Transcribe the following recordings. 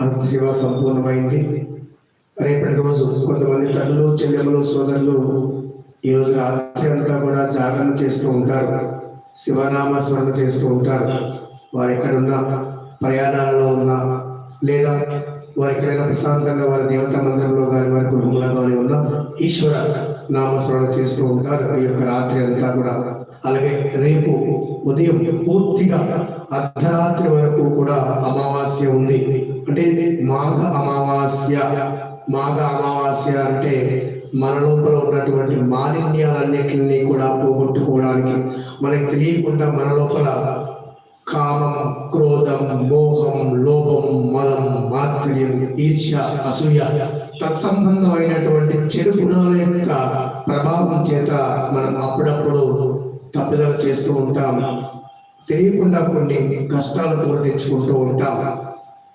అనంత శివ సంపూర్ణమైంది. రేపటి రోజు కొంతమంది తల్లులు చెల్లెములు సోదరులు ఈ రోజు రాత్రి అంతా కూడా జాగరణ చేస్తూ ఉంటారు. శివనామ స్మరణ చేస్తూ ఉంటారు. వారు ఎక్కడున్నా ప్రయాణాలలో ఉన్నా లేదా వారు ఎక్కడైనా ప్రశాంతంగా వారి దేవత మందిరంలో కానీ వారి గృహంలో కానీ ఉన్నా ఈశ్వర నామస్మరణ చేస్తూ ఉంటారు ఈ యొక్క రాత్రి అంతా కూడా. అలాగే రేపు ఉదయం పూర్తిగా అర్ధరాత్రి వరకు కూడా అమావాస్య ఉంది. అంటే మాఘ అమావాస్య మాఘ అమావాస్య అంటే మన లోపల ఉన్నటువంటి మాలిన్యాలన్నిటిని కూడా పోగొట్టుకోవడానికి మనకి తెలియకుండా మన లోపల కామం క్రోధం మోహం లోభం మదం మాత్సర్యం ఈర్ష్య అసూయ తత్సంబంధమైనటువంటి చెడు గుణాల యొక్క ప్రభావం చేత మనం అప్పుడప్పుడు తప్పుదల చేస్తూ ఉంటాం. తెలియకుండా కొన్ని కష్టాలు కూడా తెచ్చుకుంటూ ఉంటాం.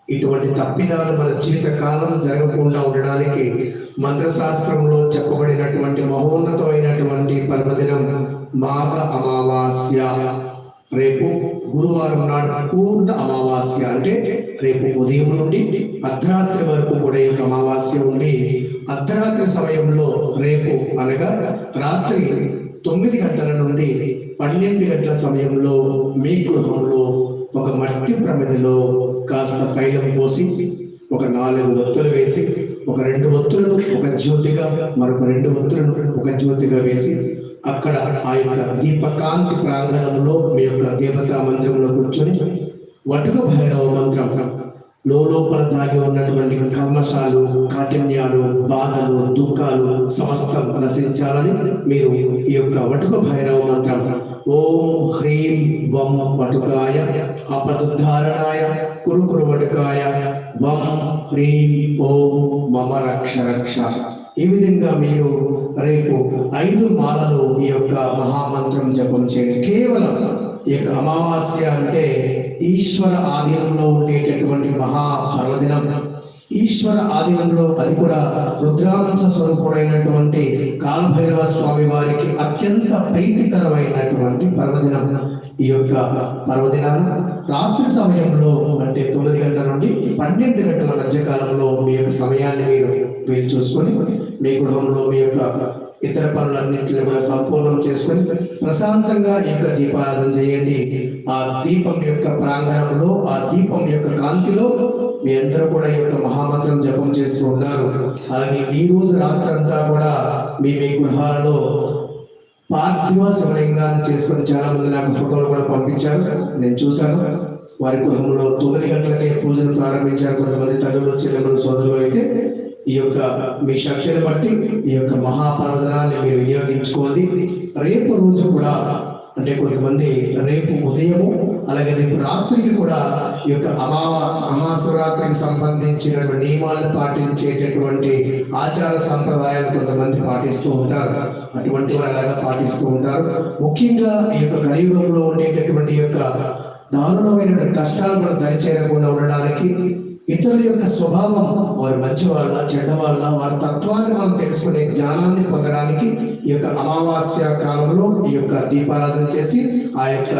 ఇటువంటి తప్పిదాలు మన జీవిత కాలం జరగకుండా ఉండడానికి మంత్రశాస్త్రంలో చెప్పబడినటువంటి మహోన్నతమైనటువంటి పర్వదినం మాఘ అమావాస్య. రేపు గురువారం నాడు పూర్ణ అమావాస్య. అంటే రేపు ఉదయం నుండి అర్ధరాత్రి వరకు కూడా ఈ యొక్క అమావాస్య ఉంది. అర్ధరాత్రి సమయంలో రేపు అనగా రాత్రి తొమ్మిది గంటల నుండి పన్నెండు గంటల సమయంలో మీ గృహంలో ఒక మట్టి ప్రమిదిలో కాస్త తైలం పోసి ఒక నాలుగు ఒత్తులు వేసి ఒక రెండు ఒత్తులను ఒక జ్యోతిగా మరొక రెండు ఒత్తులను ఒక జ్యోతిగా వేసి అక్కడ ఆ యొక్క దీపకాంతి ప్రాంగణంలో మీ యొక్క దేవతా మందిరంలో కూర్చొని వటుక భైరవ మంత్రం లోపల దాగి ఉన్నటువంటి కర్మశాలు కాఠిన్యాలు బాధలు దుఃఖాలు సమస్తం నశించాలని మీరు ఈ యొక్క వటుక భైరవ మంత్రం ఓం హ్రీం వం వటుకాయ అపదుద్ధారణాయ కురుకురు వటుకాయ వం హ్రీం ఓం మమ రక్ష రక్ష. ఈ విధంగా మీరు రేపు ఐదు మాలలు ఈ యొక్క మహామంత్రం జపం చేయండి కేవలం ఈ యొక్క అమావాస్య అంటే ఈశ్వర ఆధీనంలో ఉండేటటువంటి మహా పర్వదినం ఈశ్వర ఆధీనంలో అది కూడా రుద్రాంశ స్వరూపుడైనటువంటి కాలభైరవ స్వామి వారికి అత్యంత ప్రీతికరమైనటువంటి పర్వదినం. ఈ యొక్క పర్వదినాన రాత్రి సమయంలో అంటే తొమ్మిది గంటల నుండి పన్నెండు గంటల మధ్యకాలంలో మీ యొక్క సమయాన్ని మీరు మీరు చూసుకొని మీ గృహంలో మీ యొక్క ఇతర పనులన్నింటినీ కూడా సంపూర్ణం చేసుకొని ప్రశాంతంగా ఈ యొక్క దీపారాధన చేయండి. ఆ దీపం యొక్క ప్రాంగణంలో ఆ దీపం యొక్క కాంతిలో మీ అందరూ కూడా ఈ యొక్క మహామంత్రం జపం చేస్తూ ఉన్నారు. అలాగే ఈ రోజు రాత్రి అంతా కూడా మీ మీ గృహాలలో పార్థివ శివలింగాన్ని చేసుకొని చాలా మంది నాకు ఫోటోలు కూడా పంపించారు. నేను చూశాను. వారి గృహంలో తొమ్మిది గంటలకే పూజలు ప్రారంభించారు కొంతమంది తల్లులు చెల్లెలు సోదరులు అయితే. ఈ యొక్క మీ శక్తిని బట్టి ఈ యొక్క మహాపరదనాన్ని మీరు వినియోగించుకోండి. రేపు రోజు కూడా అంటే కొంతమంది రేపు ఉదయము అలాగే రేపు రాత్రికి కూడా ఈ యొక్క అమావా అమాసరాత్రికి సంబంధించినటువంటి నియమాలను పాటించేటటువంటి ఆచార సంప్రదాయాలు కొంతమంది పాటిస్తూ ఉంటారు. అటువంటి వారు పాటిస్తూ ఉంటారు. ముఖ్యంగా ఈ యొక్క కలియుగంలో ఉండేటటువంటి ఈ యొక్క దారుణమైన కష్టాలు మనం దరిచేరకుండా ఉండడానికి ఇతరుల యొక్క స్వభావం వారు మంచి వాళ్ళ వారి తత్వాన్ని మనం తెలుసుకునే జ్ఞానాన్ని పొందడానికి ఈ యొక్క అమావాస్య కాలంలో ఈ యొక్క దీపారాధన చేసి ఆ యొక్క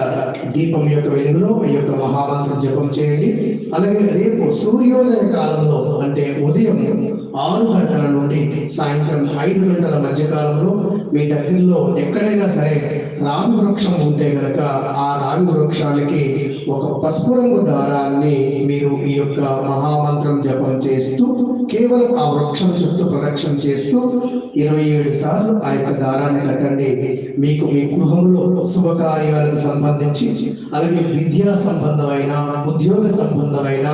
దీపం యొక్క వెలుగులో ఈ యొక్క మహామంత్రం జపం చేయండి. అలాగే రేపు సూర్యోదయ కాలంలో అంటే ఉదయం ఆరు గంటల నుండి సాయంత్రం ఐదు గంటల మధ్య కాలంలో మీ దగ్గరలో ఎక్కడైనా సరే రావి వృక్షం ఉంటే గనక ఆ రావి వృక్షానికి ఒక పసుపు రంగు దారాన్ని మీరు ఈ యొక్క మహామంత్రం జపం చేస్తూ కేవలం ఆ వృక్షం చుట్టూ ప్రదక్షిణ చేస్తూ ఇరవై ఏడు సార్లు ఆ యొక్క దారాన్ని కట్టండి. మీకు మీ గృహంలో శుభకార్యాలకు సంబంధించి అలాగే విద్యా సంబంధమైన ఉద్యోగ సంబంధమైన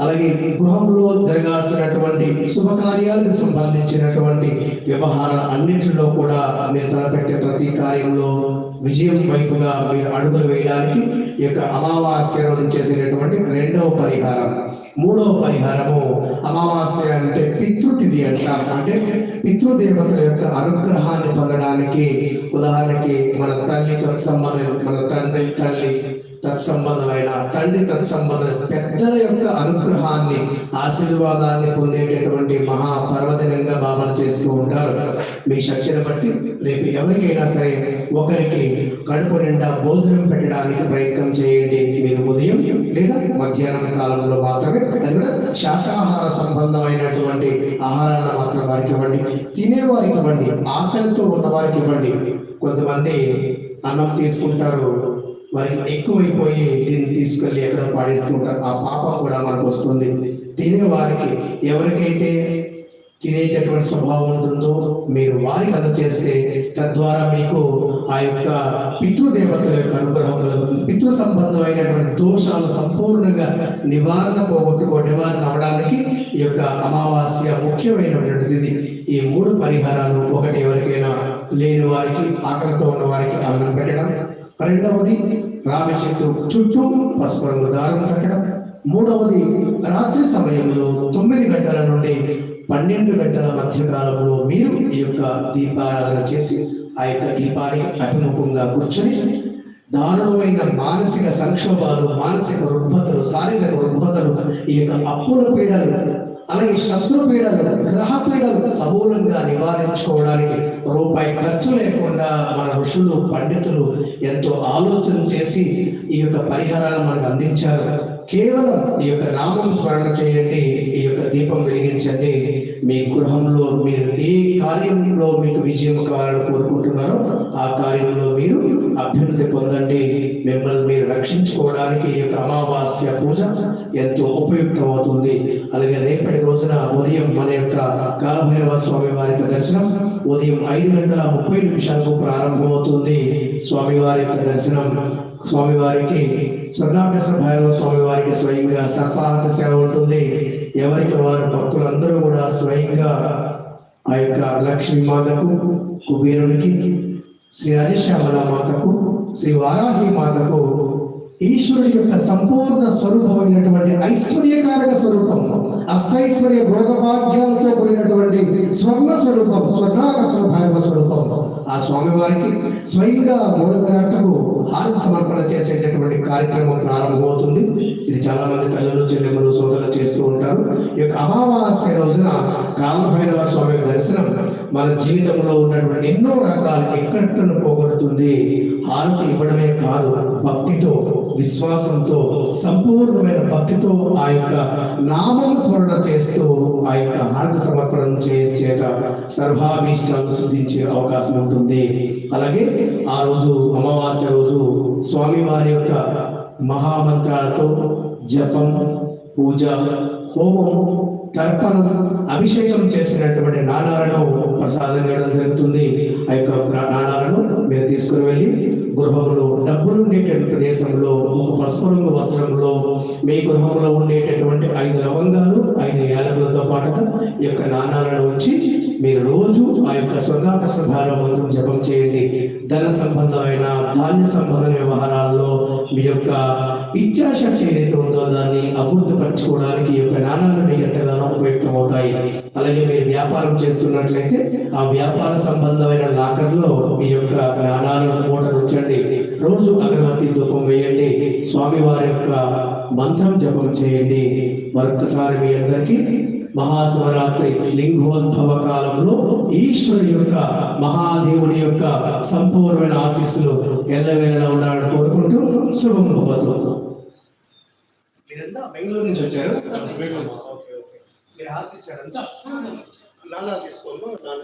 అలాగే గృహంలో జరగాల్సినటువంటి శుభకార్యాలకు సంబంధించినటువంటి వ్యవహారాల అన్నింటిలో కూడా మీరు తలపెట్టే ప్రతి కార్యంలో విజయం వైపుగా మీరు అడుగులు వేయడానికి ఈ యొక్క అమావాస్య రోజు చేసేటటువంటి రెండవ పరిహారం. మూడవ పరిహారము అమావాస్య అంటే పితృతిథి అంటాం. అంటే పితృదేవతల యొక్క అనుగ్రహాన్ని పొందడానికి ఉదాహరణకి మన తల్లి తత్సంబంధం మన తండ్రి తల్లి తత్సంబంధమైన తండ్రి తత్సంబంధమైన పెద్దల యొక్క అనుగ్రహాన్ని ఆశీర్వాదాన్ని పొందేటటువంటి మహా పర్వదినంగా భావన చేస్తూ ఉంటారు. మీ శక్తిని బట్టి రేపు ఎవరికైనా సరే ఒకరికి కడుపు నిండా భోజనం పెట్టడానికి ప్రయత్నం చేయండి. మీరు ఉదయం లేదా మధ్యాహ్నం కాలంలో మాత్రమే అది కూడా శాకాహార సంబంధమైనటువంటి ఆహారాన్ని మాత్రం వారికి ఇవ్వండి. తినే వారికి ఇవ్వండి. ఆకలితో ఉన్న వారికి ఇవ్వండి. కొంతమంది అన్నం తీసుకుంటారు. వారికి ఎక్కువైపోయి దీన్ని తీసుకెళ్ళి ఎక్కడ పాడేసుకుంటారు ఆ పాప కూడా మనకు వస్తుంది. తినే వారికి ఎవరికైతే తినేటటువంటి స్వభావం ఉంటుందో మీరు వారికి చేస్తే తద్వారా మీకు ఆ యొక్క పితృదేవతల యొక్క అనుగ్రహం కలుగుతుంది. పితృ సంబంధమైనటువంటి దోషాలు సంపూర్ణంగా నివారణ పోగొట్టుకో నివారణ అవడానికి ఈ యొక్క అమావాస్య ముఖ్యమైనటువంటిది ఇది. ఈ మూడు పరిహారాలు ఒకటి ఎవరికైనా లేని వారికి ఆకలితో ఉన్న వారికి అన్నం పెట్టడం రెండవది రావి చెట్టు చుట్టూ పసుపు రంగు దారం కట్టడం. మూడవది రాత్రి సమయంలో తొమ్మిది గంటల నుండి పన్నెండు గంటల మధ్య కాలంలో మీరు ఈ యొక్క దీపారాధన చేసి ఆ యొక్క దీపానికి అభిముఖంగా కూర్చొని దారుణమైన మానసిక సంక్షోభాలు మానసిక రుగ్మతలు శారీరక రుగ్మతలు ఈ యొక్క అప్పుల పీడలు అలాగే శత్రు పీడలు గ్రహ పీడలు సమూలంగా నివారించుకోవడానికి రూపాయి ఖర్చు లేకుండా మన ఋషులు పండితులు ఎంతో ఆలోచన చేసి ఈ యొక్క పరిహారాలను మనకు అందించారు. కేవలం ఈ యొక్క నామం స్మరణ చేయండి ఈ యొక్క దీపం వెలిగించండి. మీ గృహంలో మీరు ఏ కార్యంలో మీకు విజయం కావాలని కోరుకుంటున్నారో ఆ కార్యంలో మీరు అభ్యున్నతి పొందండి. మిమ్మల్ని మీరు రక్షించుకోవడానికి ఈ యొక్క అమావాస్య ఎంతో ఉపయుక్తమవుతుంది. అలాగే రేపటి రోజున ఉదయం మన యొక్క కాలభైరవ స్వామి వారి యొక్క దర్శనం ఉదయం ఐదు గంటల ముప్పై నిమిషాలకు ప్రారంభమవుతుంది. స్వామివారి యొక్క దర్శనం స్వామివారికి స్వర్ణాకస భైరవ స్వామి వారికి స్వయంగా సర్పాలత సేవ ఉంటుంది. ఎవరికి వారు భక్తులందరూ కూడా స్వయంగా ఆ యొక్క లక్ష్మీ మాతకు కుబేరునికి శ్రీ రాజశ్యామల మాతకు శ్రీ వారాహి మాతకు ఈశ్వరుడి యొక్క సంపూర్ణ స్వరూపమైనటువంటి ఐశ్వర్యకారక స్వరూపం అష్టైశ్వర్య భోగభాగ్యాలతో కూడినటువంటి స్వర్ణ స్వరూపం స్వర్ణాకర్షణ భైరవ స్వరూపం. ఆ స్వామివారికి స్వయంగా మూల హారతి సమర్పణ చేసేటటువంటి కార్యక్రమం ప్రారంభమవుతుంది. ఇది చాలా మంది తల్లులు చెల్లెమ్మలు సోదరులు చేస్తూ ఉంటారు. ఈ యొక్క అమావాస్య రోజున కాలభైరవ స్వామి దర్శనం మన జీవితంలో ఉన్నటువంటి ఎన్నో రకాల ఇక్కట్టును పోగొడుతుంది. హారతి ఇవ్వడమే కాదు భక్తితో విశ్వాసంతో సంపూర్ణమైన భక్తితో ఆ యొక్క నామం స్మరణ చేస్తూ ఆ యొక్క ఆనంద సమర్పణం చేత సర్వాభీష్టాలు సిద్ధించే అవకాశం ఉంటుంది. అలాగే ఆ రోజు అమావాస్య రోజు స్వామివారి యొక్క మహామంత్రాలతో జపం పూజ హోమం తర్పణం అభిషేకం చేసినటువంటి నాణాలను ప్రసాదం చేయడం జరుగుతుంది. ఆ యొక్క నాణాలను మీరు తీసుకుని వెళ్ళి గృహంలో డబ్బులు ఉండేటటువంటి ప్రదేశంలో ఒక పసుపు రంగు వస్త్రంలో మీ గృహంలో ఉండేటటువంటి ఐదు లవంగాలు ఐదు యాలకులతో పాటుగా ఈ యొక్క నాణాలను ఉంచి మీరు రోజు ఆ యొక్క స్వర్ణాక భార మంత్రం జపం చేయండి. ధన సంబంధమైన ధాన్య సంబంధ వ్యవహారాల్లో మీ యొక్క ఇచ్చాశక్తి ఏదైతే ఉందో దాన్ని అభివృద్ధిపరచుకోవడానికి ఈ యొక్క నాణాలు మీకు ఎంతగానో ఉపయుక్తమవుతాయి. అలాగే మీరు వ్యాపారం చేస్తున్నట్లయితే ఆ వ్యాపార సంబంధమైన లాకర్లో మీ యొక్క నాణాలను మూట ఉంచండి రోజు అగరబత్తి ధూపం వేయండి. స్వామి వారి యొక్క మంత్రం జపం చేయండి. మరొకసారి మీ అందరికీ మహాశివరాత్రి లింగోద్భవ కాలంలో ఈశ్వరుని యొక్క మహాదేవుని యొక్క సంపూర్ణమైన ఆశీస్సులు ఎల్లవేళలా ఉండాలని కోరుకుంటూ శుభం భవతు. మీరంతా బెంగళూరు నుంచి వచ్చారు? Okay, okay. మీరు హారతి ఇచ్చారంతా? నాన్న తీసుకోండి నాన్న